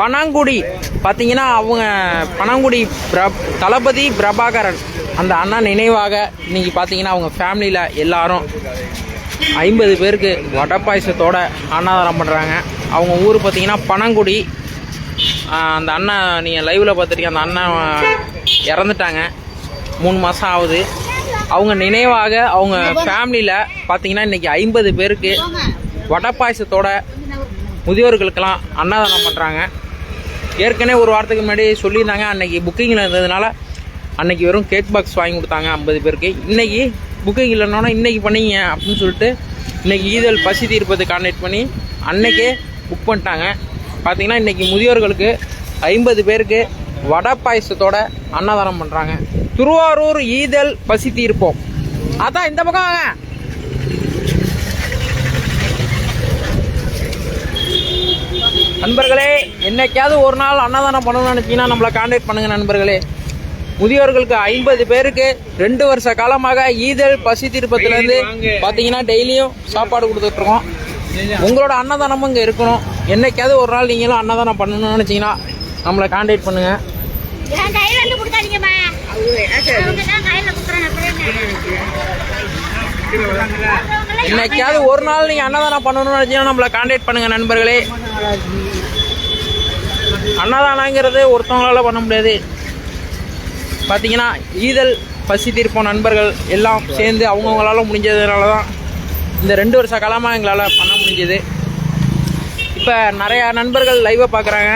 பனங்குடி. பார்த்தீங்கன்னா அவங்க பனங்குடி பிர தளபதி பிரபாகரன் அந்த அண்ணா நினைவாக இன்னைக்கு பார்த்தீங்கன்னா அவங்க ஃபேமிலியில் எல்லாரும் ஐம்பது பேருக்கு வடை பாயசத்தோட அன்னதானம் பண்ணுறாங்க அவங்க ஊர் பார்த்தீங்கன்னா பனங்குடி. அந்த அண்ணன் நீங்கள் லைவில் பார்த்துருக்கீங்க அந்த அண்ணன் இறந்துட்டாங்க. மூணு மாதம் ஆகுது. அவங்க நினைவாக அவங்க ஃபேமிலியில் பார்த்தீங்கன்னா இன்றைக்கி ஐம்பது பேருக்கு வடை பாயசத்தோட முதியோர்களுக்கெல்லாம் அன்னதானம் பண்ணுறாங்க ஏற்கனவே ஒரு வாரத்துக்கு முன்னாடி சொல்லியிருந்தாங்க அன்றைக்கி புக்கிங்கில் இருந்ததுனால அன்னைக்கு வெறும் கேக் பாக்ஸ் வாங்கி கொடுத்தாங்க ஐம்பது பேருக்கு. இன்றைக்கி புக்கிங் இல்லைன்னா இன்றைக்கி பண்ணிங்க அப்படின்னு சொல்லிட்டு இன்றைக்கி ஈதல் பசி தீர்ப்பது கான்டாக்ட் பண்ணி அன்னைக்கே புக் பண்ணிட்டாங்க. பார்த்திங்கன்னா இன்றைக்கி முதியோர்களுக்கு ஐம்பது பேருக்கு வடை பாயசத்தோட அன்னதானம் பண்ணுறாங்க திருவாரூர் ஈதல் பசி தீர்ப்போம். அதான் இந்த பக்கம் வாங்க நண்பர்களே என்னைக்காவது ஒரு நாள் அன்னதானம் பண்ணணும்னு நினச்சிங்கன்னா நம்மளை காண்டாக்ட் பண்ணுங்க நண்பர்களே. முதியோர்களுக்கு ஐம்பது பேருக்கு ரெண்டு வருஷ காலமாக ஈதல் பசி திருப்பத்திலேருந்து பார்த்தீங்கன்னா டெய்லியும் சாப்பாடு கொடுத்துட்ருக்கோம். உங்களோட அன்னதானமும் இங்கே இருக்கணும். என்னைக்காவது ஒரு நாள் நீங்களும் அன்னதானம் பண்ணணும்னு நினச்சிங்கன்னா நம்மளை காண்டாக்ட் பண்ணுங்க. என் கையில இருந்து கொடுக்காதீங்கம்மா. அவங்க தான் கையில கொடுக்குறாங்க அப்புறம் என்ன? என்னைக்காவது ஒரு நாள் நீங்கள் அன்னதானம் பண்ணணும்னு நினச்சிங்கன்னா நம்மளை காண்டாக்ட் பண்ணுங்க நண்பர்களே. அன்னதானங்கிறது ஒருத்தவங்களால பண்ண முடியாது. பார்த்தீங்கன்னா ஈதல் பசி தீர்ப்போம் நண்பர்கள் எல்லாம் சேர்ந்து அவங்கவுங்களால முடிஞ்சதுனால தான் இந்த ரெண்டு வருஷ காலமாக எங்களால் பண்ண முடிஞ்சது. இப்போ நிறையா நண்பர்கள் லைவை பார்க்குறாங்க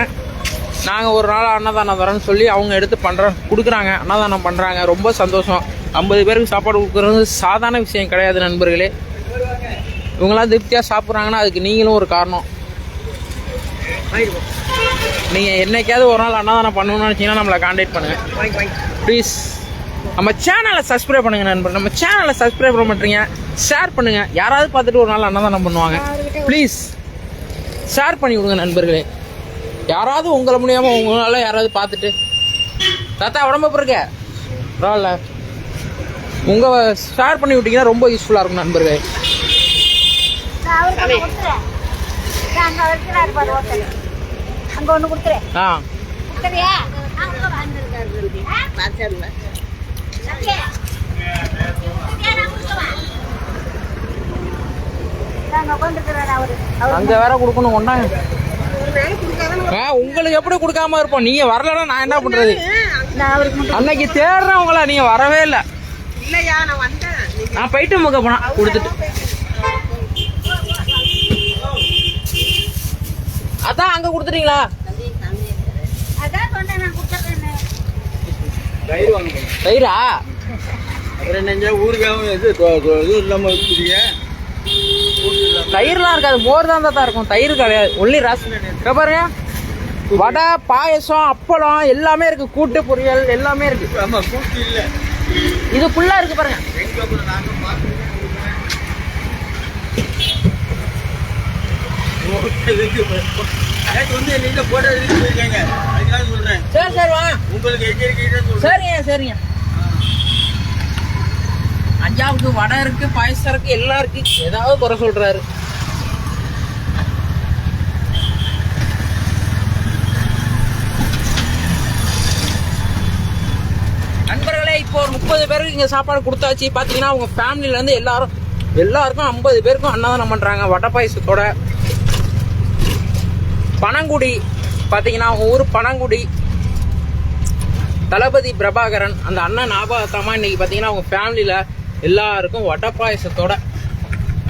நாங்கள் ஒரு நாள் அன்னதானம் தரோன்னு சொல்லி அவங்க எடுத்து பண்ணுறோம் கொடுக்குறாங்க. அன்னதானம் பண்ணுறாங்க ரொம்ப சந்தோஷம். ஐம்பது பேருக்கு சாப்பாடு கொடுக்குறது சாதாரண விஷயம் கிடையாது நண்பர்களே. இவங்களாம் திருப்தியாக சாப்பிட்றாங்கன்னா அதுக்கு நீங்களும் ஒரு காரணம். நீங்கள் என்னைக்காவது ஒரு நாள் அன்னதானம் பண்ணணும்னு நினச்சிங்கன்னா நம்மளை காண்டாக்ட் பண்ணுங்கள் ப்ளீஸ் நம்ம சேனலை சப்ஸ்கிரைப் பண்ணுங்க நண்பர். நம்ம சேனலை சப்ஸ்கிரைப் பண்ண மாட்டீங்க. ஷேர் பண்ணுங்க. யாராவது பார்த்துட்டு ஒரு நாள் அன்னதானம் பண்ணுவாங்க. ப்ளீஸ் ஷேர் பண்ணி விடுங்க நண்பர்களே. யாராவது உங்களை முடியாம உங்களால யாராவது பார்த்துட்டு. தாத்தா உடம்பு பிறக்க பரவாயில்ல. உங்க ஷேர் பண்ணி விட்டீங்கன்னா ரொம்ப யூஸ்ஃபுல்லாக இருக்கும் நண்பர்களே நான் அவருக்கு ஒண்ணு கொடுத்துறேன் நான் அங்க அங்க ஒண்ணு கொடுத்துறேன் ஆ கொடுத்துறியா அவங்க வந்திருக்காரு அங்க வேற கொடுக்கணும் ஆ, உங்களுக்கு எப்படி கொடுக்காம இருப்போம்? நீங்க வரலன்னா நான் என்ன பண்றது? நான் அவருக்கு மட்டும் அன்னைக்கு தேடுறவங்கள நீங்க வரவே இல்லை. இல்லையா நான் வந்தேன். நீங்க நான் போயிட்டு முக போனா கொடுத்துட்டு. அதான் அங்க கொடுத்துட்டீங்களா? தயிரா அப்புறம் நெஞ்சா ஊருக்காக இது தொ- தொ- இது இல்லாம இருக்குதுங்க தயிர்லாம் இருக்காது மோர் தான் தான் இருக்கும் தயிர் கிடையாது. ஒன்லி ரஸ். பாருங்க. வடை பாயசம் அப்பளம் எல்லாமே இருக்கு. கூட்டு பொரியல் எல்லாமே இருக்கு. ஆமா கூட்டு இல்ல. இது ஃபுல்லா இருக்கு பாருங்க. வந்து என்கிட்ட போட்டோ எடுத்து போயிருக்காங்க அதுக்காக சொல்றேன் சரி சரி வாங்க உங்களுக்கு எச்சரிக்கை சரிங்க சரிங்க. அஞ்சாவுக்கு வடை இருக்கு பாயசம் இருக்கு எல்லாம் இருக்கு. ஏதாவது குறை சொல்றாரு. நண்பர்களே இப்போ ஒரு முப்பது பேருக்கு இங்க சாப்பாடு கொடுத்தாச்சு. பாத்தீங்கன்னா அவங்க ஃபேமிலில இருந்து எல்லாரும் எல்லாருக்கும் ஐம்பது பேருக்கும் அன்னதானம் பண்றாங்க. வடை பாயசத்தோட. பனங்குடி பார்த்தீங்கன்னா அவங்க ஊர் பனங்குடி தளபதி பிரபாகரன் அந்த அண்ணன் ஞாபகத்தமாக இன்னைக்கு பார்த்தீங்கன்னா அவங்க ஃபேமிலியில் எல்லாருக்கும் வடை பாயசத்தோட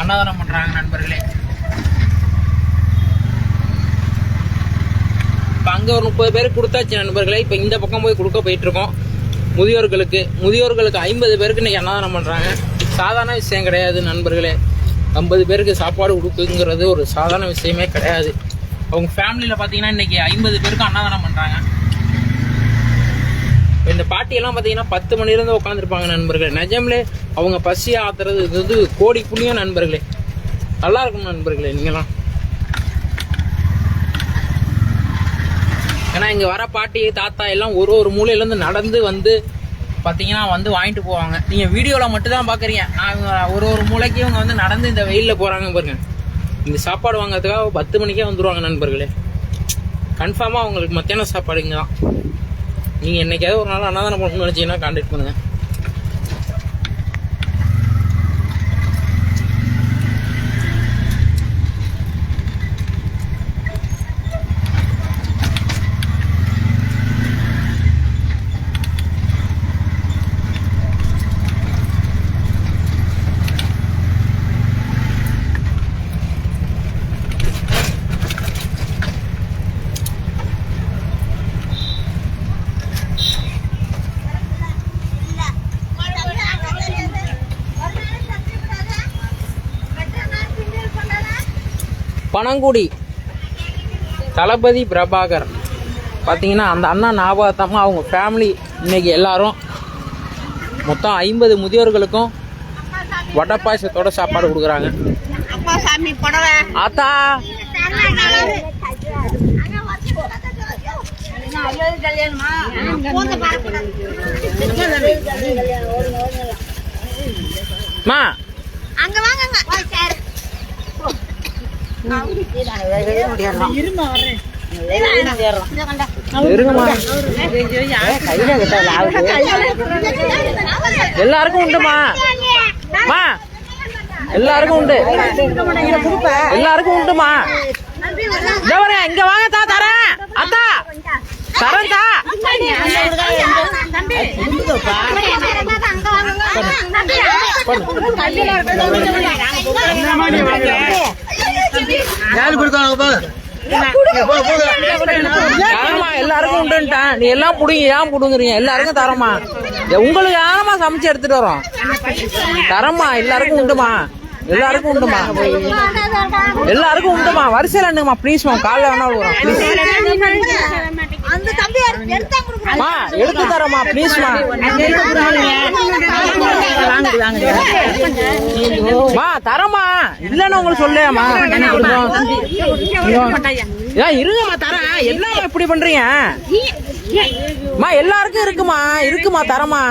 அன்னதானம் பண்ணுறாங்க நண்பர்களே. இப்போ அங்கே ஒரு முப்பது பேருக்கு கொடுத்தாச்சு நண்பர்களே. இப்போ இந்த பக்கம் போய் கொடுக்க போயிட்டுருக்கோம். முதியோர்களுக்கு முதியோர்களுக்கு ஐம்பது பேருக்கு இன்றைக்கி அன்னதானம் பண்ணுறாங்க சாதாரண விஷயம் கிடையாது நண்பர்களே. ஐம்பது பேருக்கு சாப்பாடு கொடுக்குங்கிறது ஒரு சாதாரண விஷயமே கிடையாது. அவங்க ஃபேமிலியில் பார்த்தீங்கன்னா இன்னைக்கு ஐம்பது பேருக்கு அன்னதானம் பண்ணுறாங்க இந்த பாட்டியெல்லாம் பார்த்தீங்கன்னா பத்து மணிலேருந்து உட்காந்துருப்பாங்க நண்பர்களே. நிஜம்லே அவங்க பசி ஆத்துறது இது வந்து கோடி புண்ணியம் நண்பர்களே. நல்லா இருக்கும் நண்பர்களே நீங்களாம் ஏன்னா இங்கே வர பாட்டி தாத்தா எல்லாம் ஒரு ஒரு மூலையிலேருந்து நடந்து வந்து பார்த்தீங்கன்னா வந்து வாங்கிட்டு போவாங்க. நீங்கள் வீடியோவில் மட்டும் தான் பார்க்குறீங்க நான் ஒரு ஒரு மூலைக்கு இவங்க வந்து நடந்து இந்த வெயிலில் போகிறாங்க பாருங்கள் இந்த சாப்பாடு வாங்குறதுக்காக பத்து மணிக்கே வந்துடுவாங்க நண்பர்களே. கன்ஃபார்மாக அவங்களுக்கு மத்தியானம் சாப்பாடு இங்கே தான் நீங்கள் என்னைக்காவது ஒரு நாள் அன்னதானம் பண்ணணும்னு நினச்சிங்கன்னா கான்டாக்ட் பண்ணுங்கள் பனங்குடி. தளபதி பிரபாகர். பார்த்தீங்கன்னா அந்த அண்ணா ஞாபகத்தமாக அவங்க ஃபேமிலி இன்னைக்கு எல்லாரும் மொத்தம் ஐம்பது முதியோர்களுக்கும் வடை பாயசத்தோட சாப்பாடு கொடுக்குறாங்க. ஆத்தா! மா! அங்க வாங்க. எல்லாருக்கும் உண்டுமா மா எல்லாருக்கும் உண்டு எல்லாருக்கும் உண்டுமா இதோ இங்க வாங்க தா தரேன் அத்தா தரேன் தா யாரு கொடுத்தாங்கப்பா தரமா எல்லாருக்கும் உண்டுன்ட்டேன் நீ எல்லாம் புடுங்க ஏன் புடுங்குறீங்க? எல்லாருக்கும் தரமா உங்களுக்கு யாரமா சமைச்சு எடுத்துட்டு வரோம்? தரமா எல்லாருக்கும் உண்டுமா? எல்லாருக்கும் உண்டுமா? எல்லாருக்கும் உண்டுமா? வரிசையில் நின்னுமா ப்ளீஸ்மா காலைல வேணா கொடுக்குறாங்க. மா எடுத்து தரமா ப்ளீஸ்மா மா. தரமா இல்லன்னு உங்களுக்கு சொல்லையாமா ஏன் இருங்கம்மா தரேன். என்னம்மா இப்படி பண்றீங்க? மா எல்லாருக்கும் இருக்குமா இருக்குமா தரமா